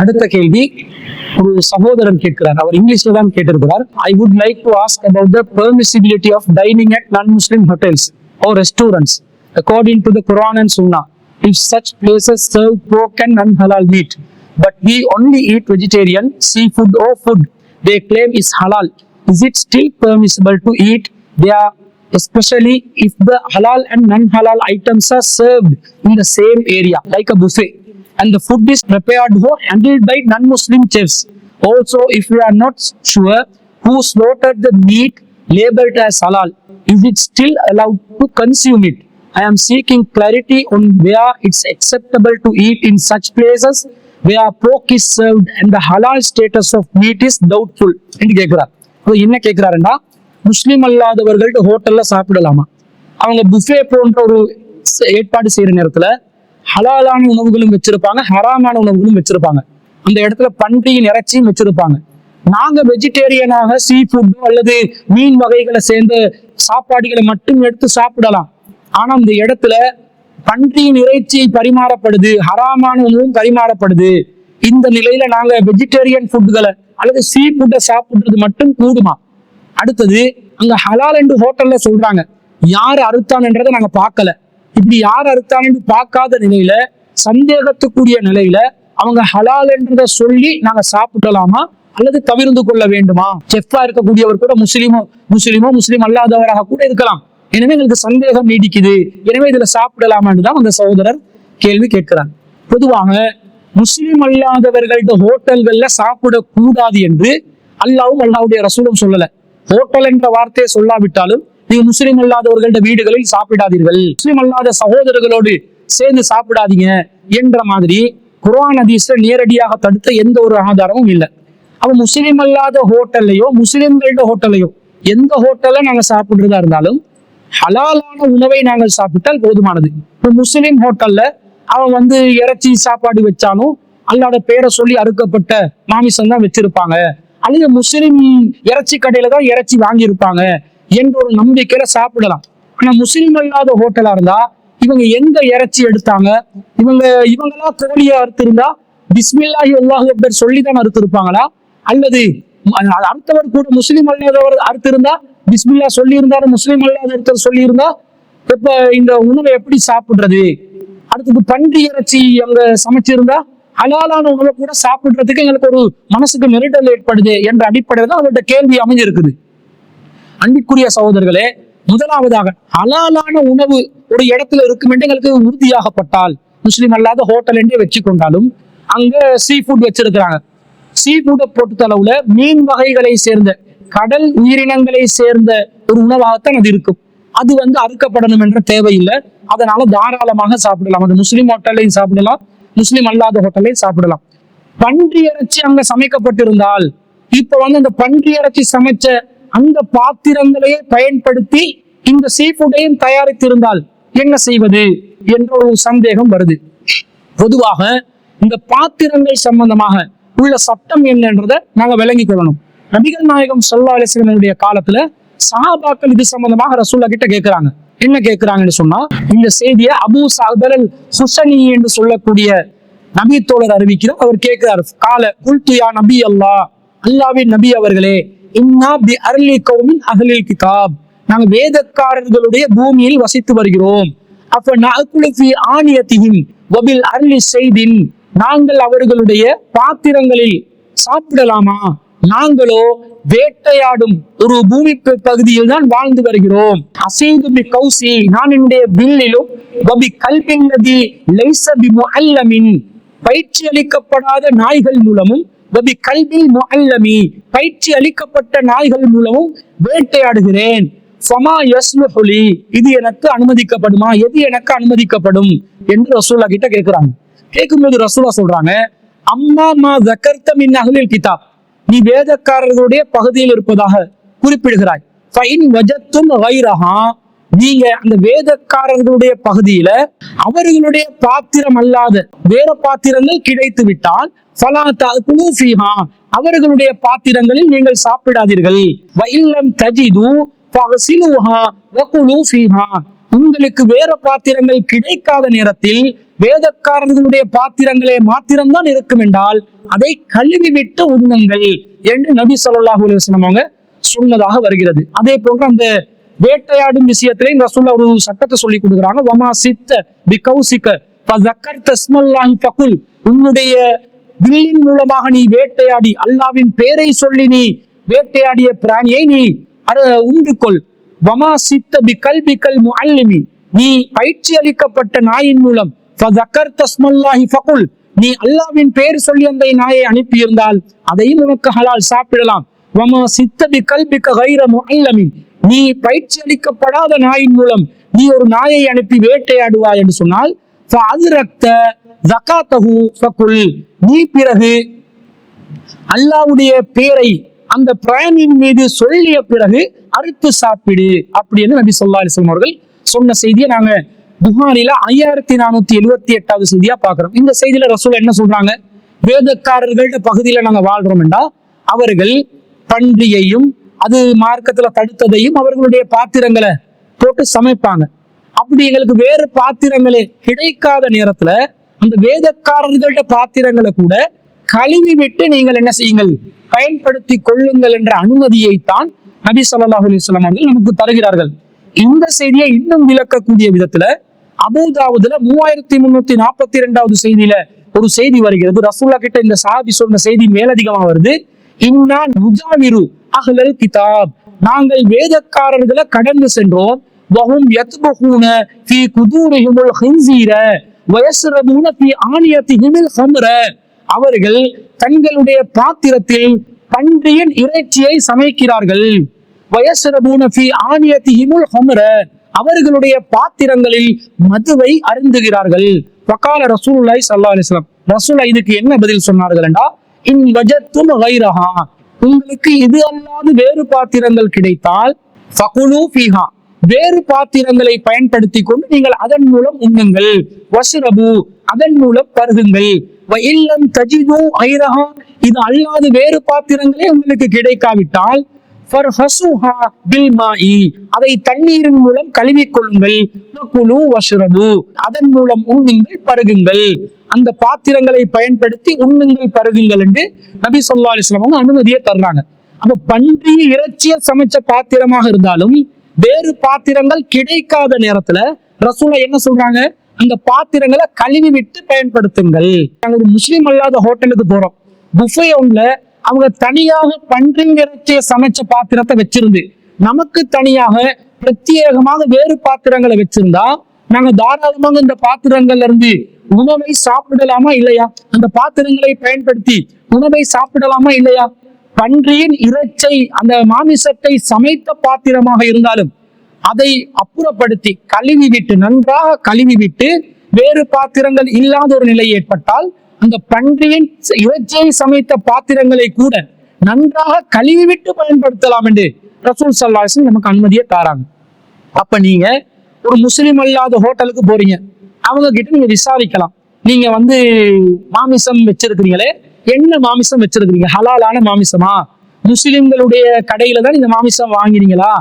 அடுத்த கேள்வி ஒரு சகோதரர் கேட்கிறார் அவர் இங்கிலீஷ்ல தான் கேட்டிருக்கிறார் I would like to ask about the permissibility of dining at non Muslim hotels or restaurants according to the Quran and Sunnah if such places serve pork and non-halal meat but we only eat vegetarian seafood or food they claim is halal is it still permissible to eat there especially if the halal and non-halal items are served in the same area like a buffet and the food is prepared or handled by non-Muslim chefs. Also, if we are not sure who slaughtered the meat labeled as halal, is it still allowed to consume it? I am seeking clarity on where it's acceptable to eat in such places where pork is served and the halal status of meat is doubtful. என்று கேட்கிறார் அப்ப என்ன கேட்கிறாருன்னா முஸ்லிம் அல்லாதவர்கள்ட்ட ஹோட்டல்ல சாப்பிடலாமா அவங்க buffet போன்ற ஒரு ச- ஏற்பாடு செய்யற நேரத்துல ஹலாலான உணவுகளும் வச்சிருப்பாங்க ஹராமான உணவுகளும் வச்சிருப்பாங்க. அந்த இடத்துல பன்றியின் இறைச்சியும் வச்சிருப்பாங்க. நாங்க வெஜிடேரியனாக சீ ஃபுட்டோ அல்லது மீன் வகைகளை சேர்ந்த சாப்பாடுகளை மட்டும் எடுத்து சாப்பிடலாம். ஆனா அந்த இடத்துல பன்றியின் இறைச்சி பரிமாறப்படுது ஹராமான உணவும் பரிமாறப்படுது. இந்த நிலையில நாங்க வெஜிடேரியன் ஃபுட்டுகளை அல்லது சீ ஃபுட்டை சாப்பிடுறது மட்டும் கூடுமா? அடுத்தது அங்க ஹலால் என்று ஹோட்டல்ல சொல்றாங்க. யார் அறுத்தான்ன்றதை நாங்க பார்க்கல. இப்படி யார் அறுத்தான்னு பார்க்காத நிலையில சந்தேகத்துக்குரிய நிலையில அவங்க ஹலால் என்றதை சொல்லி நாங்க சாப்பிடலாமா? அல்லது தவிர்ந்து கொள்ள வேண்டுமா? செஃப்பா இருக்கக்கூடியவர் கூட முஸ்லீமோ முஸ்லீமோ முஸ்லீம் அல்லாதவராக கூட இருக்கலாம். எனவே எங்களுக்கு சந்தேகம் நீடிக்குது. எனவே இதுல சாப்பிடலாமான்னு தான் அந்த சகோதரர் கேள்வி கேட்கிறார். பொதுவாக முஸ்லீம் அல்லாதவர்கள்ட்ட ஹோட்டல்கள்ல சாப்பிடக்கூடாது என்று அல்லாவும் அல்லாவுடைய ரசூலும் சொல்லல. ஹோட்டல் என்ற வார்த்தையை சொல்லாவிட்டாலும் நீங்க முஸ்லீம் அல்லாதவர்கள்ட வீடுகளில் சாப்பிடாதீர்கள். முஸ்லீம் அல்லாத சகோதரர்களோடு சேர்ந்து சாப்பிடாதீங்க என்ற மாதிரி குரான் அதிச நேரடியாக தடுத்த எந்த ஒரு ஆதாரமும் இல்லை. அப்ப முஸ்லீம் அல்லாத ஹோட்டல்லையோ முஸ்லீம்களோட ஹோட்டல்லையோ எந்த ஹோட்டல்ல நாங்க சாப்பிடுறதா இருந்தாலும் ஹலாலான உணவை நாங்கள் சாப்பிட்டால் போதுமானது. இப்போ முஸ்லீம் ஹோட்டல்ல அவன் வந்து இறைச்சி சாப்பாடு வச்சாலும் அல்லாட பேரை சொல்லி அறுக்கப்பட்ட மாமிசம் தான் வச்சிருப்பாங்க. அல்லது முஸ்லீம் இறைச்சி கடையில தான் இறைச்சி வாங்கியிருப்பாங்க. என்ற ஒரு நம்பிக்கையில சாப்பிடலாம். ஆனா முஸ்லீம் அல்லாத ஹோட்டலா இருந்தா இவங்க எங்க இறைச்சி எடுத்தாங்க இவங்க இவங்களா கோழியை அறுத்திருந்தா பிஸ்மில்லாஹி அல்லாஹு அக்பர் சொல்லி தான் அறுத்திருப்பாங்களா? அல்லது அடுத்தவர் கூட முஸ்லீம் அல்லாதவர் அறுத்திருந்தா பிஸ்மில்லா சொல்லி இருந்தாரு முஸ்லீம் அல்லாத ஒருத்தர் சொல்லி இருந்தா இப்ப இந்த உணவை எப்படி சாப்பிடுறது? அடுத்தது பன்றி இறைச்சி அங்க சமைச்சிருந்தா ஹலாலான உணவை கூட சாப்பிடுறதுக்கு எங்களுக்கு ஒரு மனசுக்கு நெருடல் ஏற்படுது என்ற அடிப்படையில் தான் அவர்கிட்ட கேள்வி அமைஞ்சிருக்குது. அன்பிற்குரிய சகோதரர்களே முதலாவதாக அலாலான உணவு ஒரு இடத்துல இருக்கும் என்று எங்களுக்கு உறுதியாகப்பட்டால் முஸ்லீம் அல்லாத ஹோட்டல் என்றே வச்சு கொண்டாலும் அங்க சீ ஃபுட் வச்சிருக்கிறாங்க. சீ ஃபுட்டை பொறுத்தளவுல மீன் வகைகளை சேர்ந்த கடல் உயிரினங்களை சேர்ந்த ஒரு உணவாகத்தான் அது இருக்கும். அது வந்து அறுக்கப்படணும் என்ற தேவையில்லை. அதனால தாராளமாக சாப்பிடலாம். அது முஸ்லீம் ஹோட்டல்லையும் சாப்பிடலாம் முஸ்லீம் அல்லாத ஹோட்டல்லையும் சாப்பிடலாம். பன்றி இறைச்சி அங்க சமைக்கப்பட்டிருந்தால் இப்ப வந்து அந்த பன்றி இறைச்சி சமைச்ச அந்த பாத்திரங்களையே பயன்படுத்தி இந்த சீ ஃபுட்டையும் தயாரித்திருந்தால் என்ன செய்வது என்ற ஒரு சந்தேகம் வருது. பொதுவாக இந்த பாத்திரங்கள் சம்பந்தமாக உள்ள சட்டம் என்னன்றதை நாங்க விளங்கிக் கொள்ளணும். நபிகள் நாயகம் சொல்லா அலிஸ்லனுடைய காலத்துல சஹாபாக்கள் இது சம்பந்தமாக ரசூல்லா கிட்ட கேட்கிறாங்க என்ன கேட்கிறாங்கன்னு சொன்னா இந்த செய்தியை அபு சாபல் சுசனி ஹுசனி என்று சொல்லக்கூடிய நபி தோழர் அறிவிக்கிறார் அவர் கேட்கிறார் கால குல்துயா நபி அல்லா அல்லாவின் நபி அவர்களே இன்னா பி அருளி கௌமின் அகலில் கிதாப். நாங்க வேதக்காரர்களுடைய பூமியில் வசித்து வருகிறோம். அப்ப நகுலுஃபி வபில் அருளி செய்தின் நாங்கள் அவர்களுடைய பாத்திரங்களில் சாப்பிடலாமா? நாங்களோ வேட்டையாடும் ஒரு பூமி பகுதியில் தான் வாழ்ந்து வருகிறோம். அசைது பி கௌசி நான் என்னுடைய வில்லிலும் வபி கல்பின்னதி லைச பி முஅல்லமின். பயிற்சி அளிக்கப்படாத நாய்கள் மூலமும் பயிற்சி அளிக்கப்பட்ட நாய்கள் மூலமும் வேட்டையாடுகிறேன். இது எனக்கு அனுமதிக்கப்படுமா? எது எனக்கு அனுமதிக்கப்படும்? என்று ரசூல்லா கிட்ட கேட்கிறாங்க கேட்கும்போது ரசூலா சொல்றாங்க அம்மா மா ஜக்கர்த்த மின் அஹ்லில் கிதாப். நீ வேதக்காரர்களுடைய பகுதியில் இருப்பதாக குறிப்பிடுகிறாய். ஃபைன் வஜத்தும் கைரஹா. நீங்க அந்த வேதக்காரர்களுடைய பகுதியில அவர்களுடைய பாத்திரம் அல்லாத வேற பாத்திரங்கள் கிடைத்து விட்டால் அவர்களுடைய பாத்திரங்களில் நீங்கள் சாப்பிடாதீர்கள். உங்களுக்கு வேற பாத்திரங்கள் கிடைக்காத நேரத்தில் வேதக்காரர்களுடைய பாத்திரங்களே மாத்திரம்தான் இருக்கும் என்றால் அதை கழுவி விட்டு உண்ணுங்கள் என்று நபி ஸல்லல்லாஹு அலைஹி அவங்க சொன்னதாக வருகிறது. அதே போன்ற அந்த வேட்டையாடும் விஷயத்திலே ரசூல்லா ஒரு சட்டத்தை சொல்லி கொடுக்குறாங்க. உன்னுடைய வில்லின் மூலமாக நீ வேட்டையாடி அல்லாவின் பேரை சொல்லி நீ வேட்டையாடிய பிராணியை நீ உண்டு கொள் வமா சித்த பி கல்பி கல் முஅல்லிமி. நீ பயிற்சி அளிக்கப்பட்ட நாயின் மூலம். ஃபதக்கர் தஸ்மல்லாஹி ஃபகுல். நீ அல்லாவின் பேர் சொல்லி அந்த நாயை அனுப்பியிருந்தால் அதையும் உனக்கு ஹலால் சாப்பிடலாம். வமா சித்தபி கல்பிக்க கைர முஅல்லமின் நீ பயிற்சி அளிக்கப்படாத நாயின் மூலம் நீ ஒரு நாயை அனுப்பி வேட்டையாடுவாய் என்று சொன்னால் ஃபஅத்ரக்த ஜகாத்தஹு ஃபகுல். நீ பிறகு அல்லாவுடைய பேரை அந்த பிராணியின் மீது சொல்லிய பிறகு அறுத்து சாப்பிடு அப்படின்னு நபி சொல்லா அலிஸ்லாம் அவர்கள் சொன்ன செய்தியை நாங்க புகாரில ஐயாயிரத்தி நானூத்தி எழுவத்தி எட்டாவது செய்தியா பாக்குறோம் இந்த செய்தியில ரசூல் என்ன சொல்றாங்க? வேதக்காரர்கள்ட்ட பகுதியில நாங்க வாழ்றோம் அவர்கள் பன்றியையும் அது மார்க்கத்துல தடுத்ததையும் அவர்களுடைய பாத்திரங்களை போட்டு சமைப்பாங்க. அப்படி எங்களுக்கு வேறு பாத்திரங்களே கிடைக்காத நேரத்துல அந்த வேதக்காரர்கள்ட பாத்திரங்களை கூட கழுவி விட்டு நீங்கள் என்ன செய்யுங்கள்? பயன்படுத்தி கொள்ளுங்கள் என்ற அனுமதியை தான் நபி ஸல்லல்லாஹு அலிஸ்லாம் அவர்கள் நமக்கு தருகிறார்கள். இந்த செய்தியை இன்னும் விளக்கக்கூடிய விதத்துல அபூதாவுதுல மூவாயிரத்தி முன்னூத்தி நாற்பத்தி இரண்டாவது செய்தியில ஒரு செய்தி வருகிறது. ரசூல்லா கிட்ட இந்த சாபி சொன்ன செய்தி மேலதிகமா வருது. இன்னா நுஜாவிரு அஹ்லல் கிதாப். நாங்கள் வேதக்காரர்களை கடந்து சென்றோம். வஹும் யத்பஹூன ஃபீ குதூரிஹிமுல் ஹின்ஸீர ஹம்ர. அவர்கள் தங்களுடைய பாத்திரத்தில் பன்றியின் இறைச்சியை சமைக்கிறார்கள். ஹம்ர. அவர்களுடைய பாத்திரங்களில் மதுவை அருந்துகிறார்கள். வக்கால ரசூலுல்லாஹி ஸல்லல்லாஹு அலைஹி ரசூலா இதுக்கு என்ன பதில் சொன்னார்கள் என்றா இன் வஜத்தும் உங்களுக்கு இது அல்லாது வேறு பாத்திரங்கள் கிடைத்தால் ஃபகுலு ஃபீஹா. வேறு பாத்திரங்களை பயன்படுத்தி கொண்டு நீங்கள் அதன் மூலம் உண்ணுங்கள். வசுரபு அதன் மூலம் பருகுங்கள் இல்லம் தஜிது ஐரஹா இது அல்லாது வேறு பாத்திரங்களே உங்களுக்கு கிடைக்காவிட்டால் ஃபர்ஹசுஹா அதை தண்ணீரின் மூலம் கழுவிக்கொள்ளுங்கள் வகுலு அதன் மூலம் உண்ணுங்கள் பருகுங்கள். அந்த பாத்திரங்களை பயன்படுத்தி உண்ணுங்கள் பருகுங்கள் என்று நபி சொல்லா அலிஸ்லாம் அவங்க அனுமதியை தர்றாங்க. அப்ப பன்றி இறைச்சிய சமைச்ச பாத்திரமாக இருந்தாலும் வேறு பாத்திரங்கள் கிடைக்காத நேரத்துல ரசூலா என்ன சொல்றாங்க? அந்த பாத்திரங்களை கழுவி விட்டு பயன்படுத்துங்கள். நாங்க ஒரு முஸ்லீம் அல்லாத ஹோட்டலுக்கு போறோம். புஃபே ஒன்ல அவங்க தனியாக பன்றி சமைச்ச பாத்திரத்தை வச்சிருந்து நமக்கு தனியாக பிரத்யேகமாக வேறு பாத்திரங்களை வச்சிருந்தா நாங்க தாராளமாக இந்த பாத்திரங்கள்ல இருந்து உணவை சாப்பிடலாமா இல்லையா? அந்த பாத்திரங்களை பயன்படுத்தி உணவை சாப்பிடலாமா இல்லையா? பன்றியின் இறைச்சை அந்த மாமிசத்தை சமைத்த பாத்திரமாக இருந்தாலும் அதை அப்புறப்படுத்தி கழுவி விட்டு நன்றாக கழுவி விட்டு வேறு பாத்திரங்கள் இல்லாத ஒரு நிலை ஏற்பட்டால் அந்த பன்றியின் இறைச்சியை சமைத்த பாத்திரங்களை கூட நன்றாக கழுவி விட்டு பயன்படுத்தலாம் என்று ரசூல் சல்லாசன் நமக்கு அனுமதியை தாராங்க. அப்ப நீங்க ஒரு முஸ்லீம் அல்லாத ஹோட்டலுக்கு போறீங்க. அவங்க கிட்ட நீங்க விசாரிக்கலாம். நீங்க வந்து மாமிசம் வச்சிருக்கிறீங்களே என்ன மாமிசம் வச்சிருக்கிறீங்க? ஹலாலான மாமிசமா? முஸ்லிம்களுடைய கடையில தான் இந்த மாமிசம் வாங்கினீங்களா?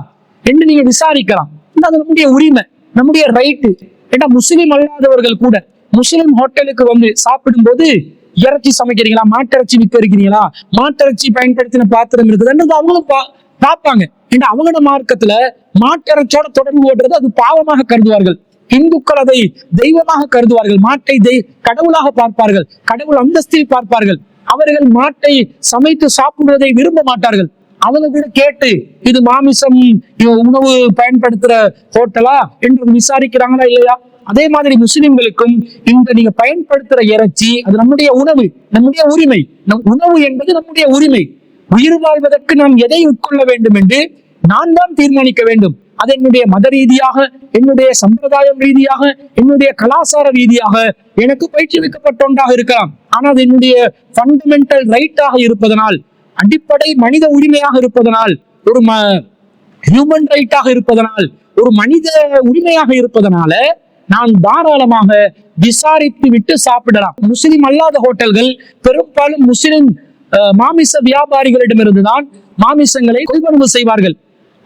என்று நீங்க விசாரிக்கலாம். அது நம்முடைய உரிமை நம்முடைய ரைட்டு ஏன்னா முஸ்லிம் அல்லாதவர்கள் கூட முஸ்லிம் ஹோட்டலுக்கு வந்து சாப்பிடும்போது இறைச்சி சமைக்கிறீங்களா? மாட்டிறச்சி விற்க இருக்கிறீங்களா மாட்டிறைச்சி பயன்படுத்தின பாத்திரம் இருக்குதுன்றது அவங்களும் பா- பார்ப்பாங்க. ஏன்னா அவங்களோட மார்க்கத்துல மாட்டிறைச்சியோட தொடர்பு ஓடுறது அது பாவமாக கருதுவார்கள். இந்துக்கள் அதை தெய்வமாக கருதுவார்கள். மாட்டை தெய் கடவுளாக பார்ப்பார்கள். கடவுள் அந்தஸ்தில் பார்ப்பார்கள். அவர்கள் மாட்டை சமைத்து சாப்பிடுவதை விரும்ப மாட்டார்கள். அவங்க கூட கேட்டு இது மாமிசம் உணவு பயன்படுத்துற ஹோட்டலா? என்று விசாரிக்கிறாங்களா இல்லையா? அதே மாதிரி முஸ்லிம்களுக்கும் இந்த நீங்க பயன்படுத்துற இறைச்சி அது நம்முடைய உணவு நம்முடைய உரிமை. நம் உணவு என்பது நம்முடைய உரிமை. உயிர் வாழ்வதற்கு நாம் எதை உட்கொள்ள வேண்டும் என்று நான் தான் தீர்மானிக்க வேண்டும். அது என்னுடைய மத ரீதியாக என்னுடைய சம்பிரதாயம் ரீதியாக என்னுடைய கலாச்சார ரீதியாக எனக்கு பயிற்றுவிக்கப்பட்ட ஒன்றாக இருக்கலாம். ஆனால் அது என்னுடைய ஃபண்டமெண்டல் ரைட்டாக இருப்பதனால் அடிப்படை மனித உரிமையாக இருப்பதனால் ஒரு ம ஹியூமன் ரைட்டாக இருப்பதனால் ஒரு மனித உரிமையாக இருப்பதனால நான் தாராளமாக விசாரித்து விட்டு சாப்பிடலாம். முஸ்லிம் அல்லாத ஹோட்டல்கள் பெரும்பாலும் முஸ்லிம் மாமிச வியாபாரிகளிடமிருந்து தான் மாமிசங்களை கொள்வனவு செய்வார்கள்.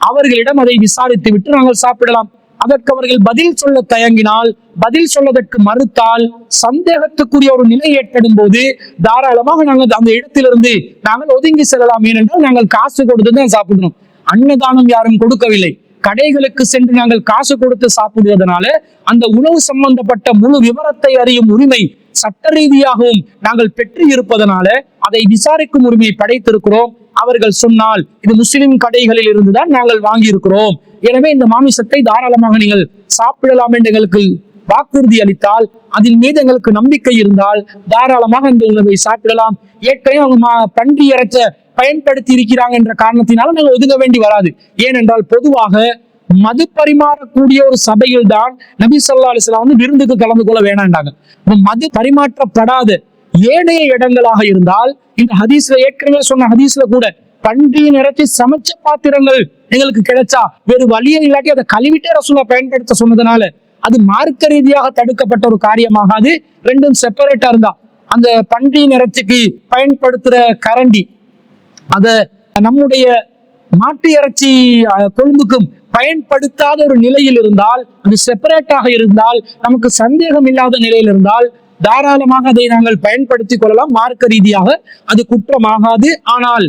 அவர்களிடம் அதை விசாரித்து விட்டு நாங்கள் சாப்பிடலாம். அதற்கு அவர்கள் பதில் சொல்ல தயங்கினால் பதில் சொல்லதற்கு மறுத்தால் சந்தேகத்துக்குரிய ஒரு நிலை ஏற்படும் போது தாராளமாக நாங்கள் அந்த இடத்திலிருந்து நாங்கள் ஒதுங்கி செல்லலாம். ஏனென்றால் நாங்கள் காசு கொடுத்து தான் சாப்பிடணும். அன்னதானம் யாரும் கொடுக்கவில்லை. கடைகளுக்கு சென்று நாங்கள் காசு கொடுத்து சாப்பிடுவதனால அந்த உணவு சம்பந்தப்பட்ட முழு விவரத்தை அறியும் உரிமை சட்ட ரீதியாகவும் நாங்கள் பெற்று இருப்பதனால அதை விசாரிக்கும் உரிமையை படைத்திருக்கிறோம். அவர்கள் சொன்னால் இது முஸ்லிம் கடைகளில் இருந்துதான் நாங்கள் வாங்கியிருக்கிறோம். எனவே இந்த மாமிசத்தை தாராளமாக நீங்கள் சாப்பிடலாம் என்று எங்களுக்கு வாக்குறுதி அளித்தால் அதன் மீது எங்களுக்கு நம்பிக்கை இருந்தால் தாராளமாக இந்த உணவை சாப்பிடலாம். ஏற்கனவே அவங்க மா- பன்றி இறச்ச பயன்படுத்தி இருக்கிறாங்க என்ற காரணத்தினால நாங்கள் ஒதுங்க வேண்டி வராது. ஏனென்றால் பொதுவாக மது பரிமாறக்கூடிய ஒரு சபையில் தான் நபி சொல்லா அலிஸ்லாம் வந்து விருந்துக்கு கலந்து கொள்ள வேணாண்டாங்க மது பரிமாற்றப்படாத ஏனைய இடங்களாக இருந்தால் இந்த ஹதீஸ்ல ஏற்கனவே சொன்ன ஹதீஸ்ல கூட பன்றியின் இறைச்சி சமைச்ச பாத்திரங்கள் எங்களுக்கு கிடைச்சா வேறு வழியே இல்லாட்டி அதை கழுவிட்டே ரசூலா பயன்படுத்த சொன்னதுனால அது மார்க்க ரீதியாக தடுக்கப்பட்ட ஒரு காரியமாகாது. ரெண்டும் செப்பரேட்டா இருந்தா. அந்த பன்றி இறைச்சிக்கு பயன்படுத்துற கரண்டி அத நம்முடைய மாட்டு இறைச்சி கொழும்புக்கும் பயன்படுத்தாத ஒரு நிலையில் இருந்தால் அது செப்பரேட்டாக இருந்தால் நமக்கு சந்தேகம் இல்லாத நிலையில் இருந்தால் தாராளமாக அதை நாங்கள் பயன்படுத்திக் கொள்ளலாம். மார்க்க ரீதியாக அது குற்றமாகாது. ஆனால்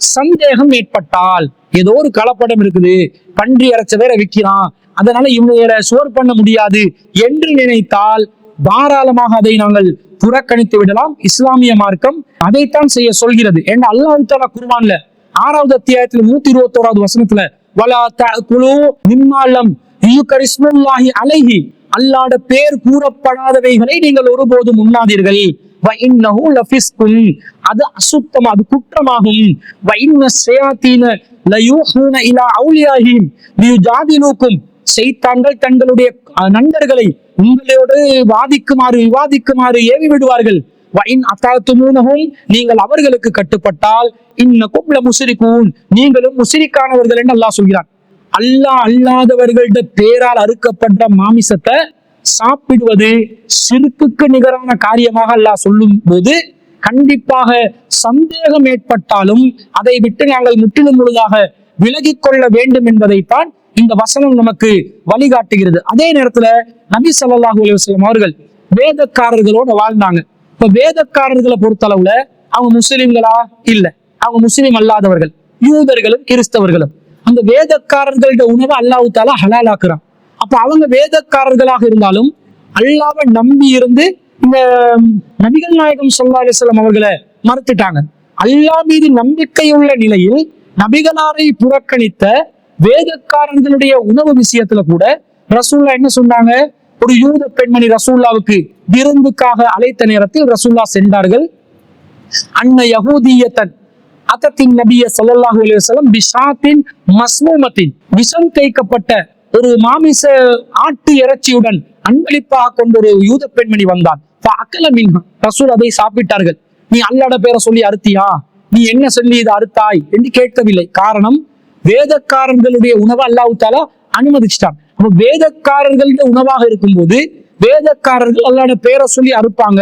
சந்தேகம் ஏற்பட்டால் ஏதோ ஒரு கலப்படம் இருக்குது. பன்றி அரைச்ச வேற விற்கிறான் அதனால இவங்க வேற சோர் பண்ண முடியாது என்று நினைத்தால் தாராளமாக அதை நாங்கள் புறக்கணித்து விடலாம். இஸ்லாமிய மார்க்கம் அதைத்தான் செய்ய சொல்கிறது. ஏன்னா அல்லாஹ் தாலா ஆறாவது அத்தியாயத்துல நூத்தி இருபத்தி ஓராவது வசனத்துல வலா குழு நிம்மாலம் யுகரிஸ்முல்லாஹி அலைஹி அல்லாட பேர் கூறப்படாதவைகளை நீங்கள் ஒருபோதும் உண்ணாதீர்கள். அது அசுத்தம் அது குற்றமாகும். செய்தாங்கள் தங்களுடைய நண்பர்களை உங்களோடு வாதிக்குமாறு விவாதிக்குமாறு ஏவி விடுவார்கள் வைன் அத்தாத்துமூனகும் நீங்கள் அவர்களுக்கு கட்டுப்பட்டால் இன்ன ல முஸ்ரிகூன் நீங்களும் முசிறிக்கானவர்கள் என்று அல்லாஹ் சொல்கிறார் அல்லாஹ் அல்லாதவர்கள்ட பேரால் அறுக்கப்படுற மாமிசத்தை சாப்பிடுவது சிறுக்குக்கு நிகரான காரியமாக அல்லாஹ் சொல்லும் போது கண்டிப்பாக சந்தேகம் ஏற்பட்டாலும் அதை விட்டு நாங்கள் முற்றிலும் முழுதாக விலகிக் கொள்ள வேண்டும் என்பதைத்தான் இந்த வசனம் நமக்கு வழிகாட்டுகிறது. அதே நேரத்துல நபி ஸல்லல்லாஹு அலுவலம் அவர்கள் வேதக்காரர்களோட வாழ்ந்தாங்க. இப்ப வேதக்காரர்களை பொறுத்தளவுல அவங்க முஸ்லிம்களா? இல்ல. அவங்க முஸ்லிம் அல்லாதவர்கள் யூதர்களும் கிறிஸ்தவர்களும். அந்த வேதக்காரர்கள்ட உணவை அல்லாஹ் தாலா ஹலாலாக்குறான். அப்ப அவங்க வேதக்காரர்களாக இருந்தாலும் அல்லாவை நம்பி இருந்து இந்த நபிகள் நாயகம் சொல்லா அலிஸ்லாம் அவர்களை மறுத்துட்டாங்க. அல்லாஹ் மீது நம்பிக்கையுள்ள நிலையில் நபிகளாரை புறக்கணித்த வேதக்காரர்களுடைய உணவு விஷயத்துல கூட ரசூல்லா என்ன சொன்னாங்க? ஒரு யூத பெண்மணி ரசூல்லாவுக்கு விருந்துக்காக அழைத்த நேரத்தில் ரசூல்லா சென்றார்கள். அன்ன யகூதியத்தன் அகத்தின் நபிய சொல்லல்லாஹு அலுவலம் பிஷாத்தின் மஸ்மூமத்தின் விஷம் தேய்க்கப்பட்ட ஒரு மாமிச ஆட்டு இறைச்சியுடன் அன்பளிப்பாக கொண்ட ஒரு யூத பெண்மணி வந்தான். அக்கல மின்ஹா. ரசூல் அதை சாப்பிட்டார்கள். நீ அல்லாட பேரை சொல்லி அறுத்தியா? நீ என்ன சொல்லி இதை அறுத்தாய் என்று கேட்கவில்லை. காரணம் வேதக்காரர்களுடைய உணவை அல்லாஹு தாலா அனுமதிச்சிட்டான். அப்ப வேதக்காரர்களுடைய உணவாக இருக்கும்போது வேதக்காரர்கள் அல்லாட பேரை சொல்லி அறுப்பாங்க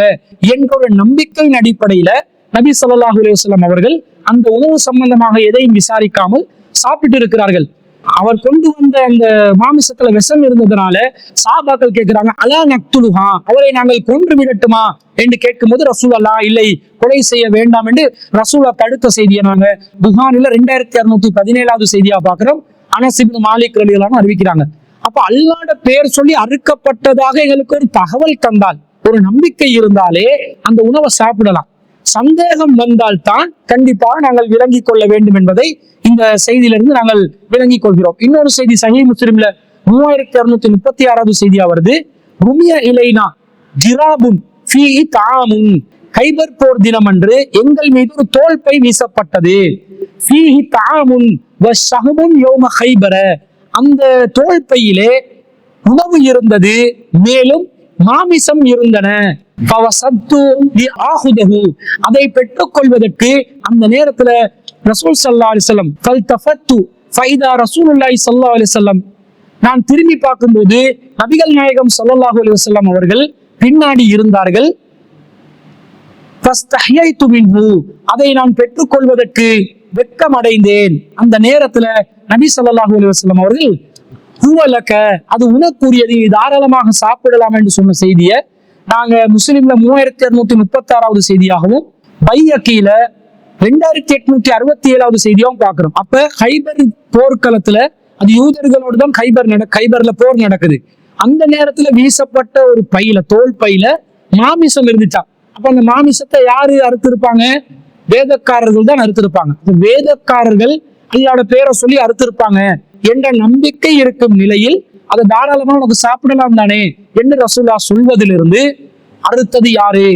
என்ற ஒரு நம்பிக்கையின் அடிப்படையில நபி ஸல்லல்லாஹு அலுவலம் அவர்கள் அந்த உணவு சம்பந்தமாக எதையும் விசாரிக்காமல் சாப்பிட்டு இருக்கிறார்கள். அவர் கொண்டு வந்த அந்த மாமிசத்துல விஷம் இருந்ததுனால சாபாக்கள் கேட்கிறாங்க அலா நக்துலுஹா அவரை நாங்கள் கொன்று விடட்டுமா? என்று கேட்கும்போது ரசூலல்லா இல்லை கொலை செய்ய வேண்டாம் என்று ரசூலா தடுத்த செய்தியை நாங்க புகானில ரெண்டாயிரத்தி அறுநூத்தி பதினேழாவது செய்தியா பாக்குறோம் அனசிபின் மாலிக் ரலிகளான அறிவிக்கிறாங்க. அப்ப அல்லாட பேர் சொல்லி அறுக்கப்பட்டதாக எங்களுக்கு ஒரு தகவல் தந்தால் ஒரு நம்பிக்கை இருந்தாலே அந்த உணவை சாப்பிடலாம். சந்தேகம் வந்தால் தான் கண்டிப்பாக நாங்கள் விளங்கிக் கொள்ள வேண்டும் என்பதை இந்த செய்தியிலிருந்து நாங்கள் விளங்கிக் கொள்கிறோம். இன்னொரு செய்தி சஹி முஸ்லிம்ல மூவாயிரத்தி அறுநூத்தி முப்பத்தி ஆறாவது செய்தியா வருது. ருமிய இலைனா ஜிராபுன் தாமும் தாமுன். கைபர் போர் தினம் அன்று எங்கள் மீது ஒரு தோல்பை வீசப்பட்டது. ஃபீஹி தாமுன் வ ஷஹமுன் யோம ஹைபர அந்த தோல்பையிலே உணவு இருந்தது மேலும் மாமிசம் இருந்தன. அதை பெற்றுக்கொள்வதற்கு அந்த நேரத்துல ரசூல் சல்லா அலிசல்லம் வஸல்லம் ஃபல்தஃபத்து ஃபைதா நான் திரும்பி பார்க்கும்போது நபிகள் நாயகம் ஸல்லல்லாஹு அலி வசல்லம் அவர்கள் பின்னாடி இருந்தார்கள். அதை நான் பெற்றுக்கொள்வதற்கு வெட்கம் அடைந்தேன் அந்த நேரத்துல நபி சல்லாஹூ அலி வஸல்லம் அவர்கள் ஹூவலக்க அது உனக்குரியது தாராளமாக சாப்பிடலாம் என்று சொன்ன செய்தியை நாங்க முஸ்லீம்ல மூவாயிரத்தி இருநூத்தி முப்பத்தி ஆறாவது செய்தியாகவும் பையக்கில ரெண்டாயிரத்தி எட்நூத்தி அறுபத்தி ஏழாவது செய்தியாகவும் பாக்குறோம் அப்ப ஹைபர் போர்க்களத்துல அது யூதர்களோடு தான் ஹைபர் நட ஹைபர்ல போர் நடக்குது. அந்த நேரத்துல வீசப்பட்ட ஒரு பையில தோல் பையில மாமிசம் இருந்துச்சா அப்ப அந்த மாமிசத்தை யாரு அறுத்திருப்பாங்க? வேதக்காரர்கள் தான் அறுத்திருப்பாங்க. வேதக்காரர்கள் அல்லாட பேரை சொல்லி அறுத்திருப்பாங்க. என்ற நம்பிக்கை இருக்கும் நிலையில் அதை தாராளமா உனக்கு சாப்பிடலாம் தானே என்று ரசூல்லா சொல்வதிலிருந்து அறுத்தது யாரு?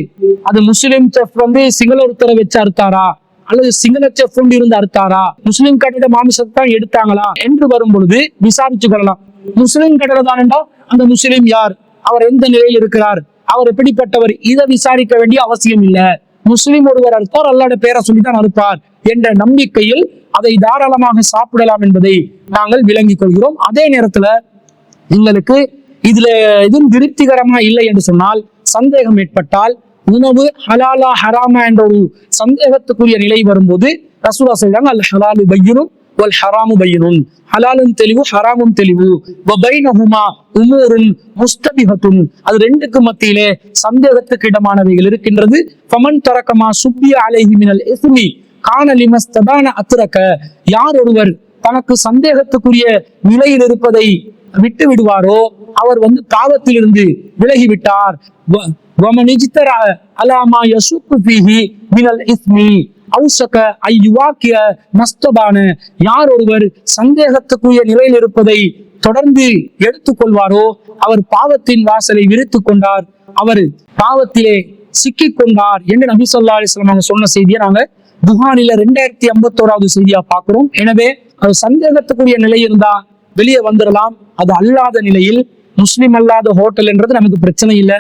அது முஸ்லிம் செஃப் வந்து சிங்கள ஒருத்தரை வச்சு அறுத்தாரா? அல்லது சிங்கள செஃப் கொண்டு இருந்து அறுத்தாரா? முஸ்லிம் கட்டிட மாமிசத்தை தான் எடுத்தாங்களா? என்று வரும் பொழுது விசாரிச்சு கொள்ளலாம். முஸ்லிம் கட்டிட தானண்டா அந்த முஸ்லிம் யார்? அவர் எந்த நிலையில் இருக்கிறார்? அவர் எப்படிப்பட்டவர்? இதை விசாரிக்க வேண்டிய அவசியம் இல்ல. முஸ்லிம் ஒருவர் அறுத்தார் அல்லாட பேரை சொல்லித்தான் அறுப்பார் என்ற நம்பிக்கையில் அதை தாராளமாக சாப்பிடலாம் என்பதை நாங்கள் விளங்கிக் கொள்கிறோம். அதே நேரத்துல உங்களுக்கு இதுல எதுவும் திருப்திகரமா இல்லை என்று சொன்னால் சந்தேகம் ஏற்பட்டால் உணவு ஹலாலா ஹராமா என்ற ஒரு சந்தேகத்துக்குரிய நிலை வரும்போது ரசூலா சொல்றாங்க அல் ஹலாலு பையனும் வல் ஹராமு பையனும். ஹலாலும் தெளிவு ஹராமும் தெளிவு. பைனஹுமா உமூருன் முஸ்தபிஹத்துன். அது ரெண்டுக்கு மத்தியிலே சந்தேகத்துக்கு இடமானவைகள் இருக்கின்றது. ஃபமன் தரக்கமா சுப்பிய அலைஹி மினல் இஸ்மி. காணலிமஸ்தபான அத்துரக்க யார் ஒருவர் தனக்கு சந்தேகத்துக்குரிய நிலையில் இருப்பதை விட்டு விடுவாரோ அவர் வந்து பாவத்திலிருந்து விலகிவிட்டார். அலாமா யசுக்கு பீஹி மினல் இஸ்மி அவுசக ஐயுவாக்கிய மஸ்தபான. யார் ஒருவர் சந்தேகத்துக்குரிய நிலையில் இருப்பதை தொடர்ந்து எடுத்துக்கொள்வாரோ? அவர் பாவத்தின் வாசலை விரித்து கொண்டார். அவர் பாவத்திலே சிக்கி கொண்டார் என்று நபி சொல்லா அலிஸ்லாம் அவங்க சொன்ன செய்தியை நாங்க துஹானில ரெண்டாயிரத்தி ஐம்பத்தோராவது செய்தியா பாக்குறோம் எனவே சந்தேகத்துக்குரிய நிலை இருந்தால் வெளியே வந்துடலாம் அது அல்லாத நிலையில் முஸ்லிம் அல்லாத ஹோட்டல் என்றது நமக்கு பிரச்சனை இல்லை.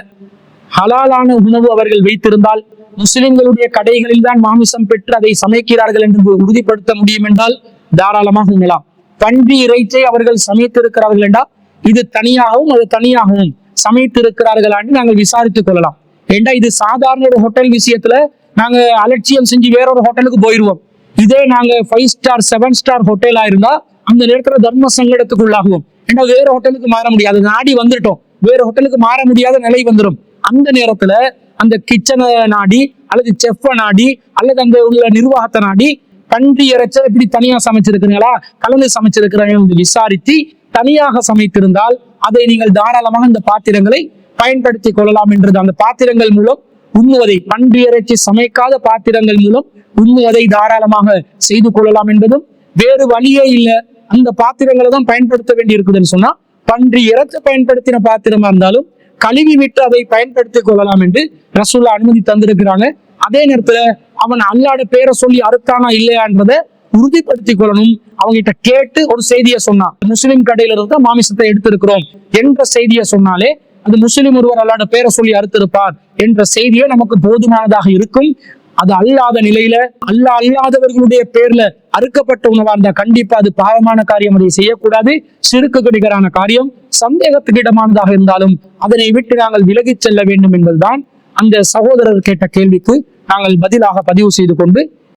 ஹலாலான உணவு அவர்கள் வைத்திருந்தால் முஸ்லிம்களுடைய கடைகளில் தான் மாமிசம் பெற்று அதை சமைக்கிறார்கள் என்று உறுதிப்படுத்த முடியும் என்றால் தாராளமாக உண்ணலாம். பன்றி இறைச்சை அவர்கள் சமைத்திருக்கிறார்கள் என்றால் இது தனியாகவும் அது தனியாகவும் சமைத்திருக்கிறார்களா என்று நாங்கள் விசாரித்துக் கொள்ளலாம். ஏண்டா இது சாதாரண ஒரு ஹோட்டல் விஷயத்துல நாங்க அலட்சியம் செஞ்சு வேற ஒரு ஹோட்டலுக்கு போயிடுவோம் இதே நாங்க ஃபைவ் ஸ்டார் செவன் ஸ்டார் ஹோட்டலா இருந்தா அந்த நேரத்துல தர்ம சங்கடத்துக்குள்ளாகுவோம். ஏன்னா வேற ஹோட்டலுக்கு மாற முடியாது. நாடி வந்துட்டோம். வேற ஹோட்டலுக்கு மாற முடியாத நிலை வந்துடும் அந்த நேரத்துல அந்த கிச்சனை நாடி அல்லது செஃப்பை நாடி அல்லது அந்த உள்ள நிர்வாகத்தை நாடி கன்றி இறைச்ச இப்படி தனியா சமைச்சிருக்கிறீங்களா? கலந்து சமைச்சிருக்கிறாங்க என்று விசாரித்து தனியாக சமைத்திருந்தால் அதை நீங்கள் தாராளமாக இந்த பாத்திரங்களை பயன்படுத்தி கொள்ளலாம் என்றது அந்த பாத்திரங்கள் மூலம் உண்ணுவதை பன்றி இறைச்சி சமைக்காத பாத்திரங்கள் மூலம் உண்ணுவதை தாராளமாக செய்து கொள்ளலாம் என்பதும் வேறு வழியே இல்லை. அந்த பாத்திரங்களை தான் பயன்படுத்த வேண்டி இருக்குதுன்னு சொன்னா பன்றி இறக்க பயன்படுத்தின பாத்திரமா இருந்தாலும் கழுவி விட்டு அதை பயன்படுத்திக் கொள்ளலாம் என்று ரசூல்லா அனுமதி தந்திருக்கிறாங்க. அதே நேரத்துல அவன் அல்லாட பேரை சொல்லி அறுத்தானா இல்லையான்றதை உறுதிப்படுத்திக் கொள்ளணும். அவங்க கிட்ட கேட்டு ஒரு செய்தியை சொன்னான். முஸ்லிம் கடையில இருந்து மாமிசத்தை எடுத்திருக்கிறோம் என்ற செய்தியை சொன்னாலே அது முஸ்லிம் ஒருவர் அல்லாட பேரை சொல்லி அறுத்திருப்பார் என்ற செய்தியே நமக்கு போதுமானதாக இருக்கும். அது அல்லாத நிலையில அல்ல அல்லாதவர்களுடைய பேர்ல அறுக்கப்பட்ட உணவா இருந்தா கண்டிப்பா அது பாவமான காரியம். அதை செய்யக்கூடாது. சிறுக்கு கிடைக்கிறான காரியம். சந்தேகத்துக்கு இடமானதாக இருந்தாலும் அதனை விட்டு நாங்கள் விலகிச் செல்ல வேண்டும் என்பதுதான் அந்த சகோதரர் கேட்ட கேள்விக்கு நாங்கள் பதிலாக பதிவு செய்து கொண்டு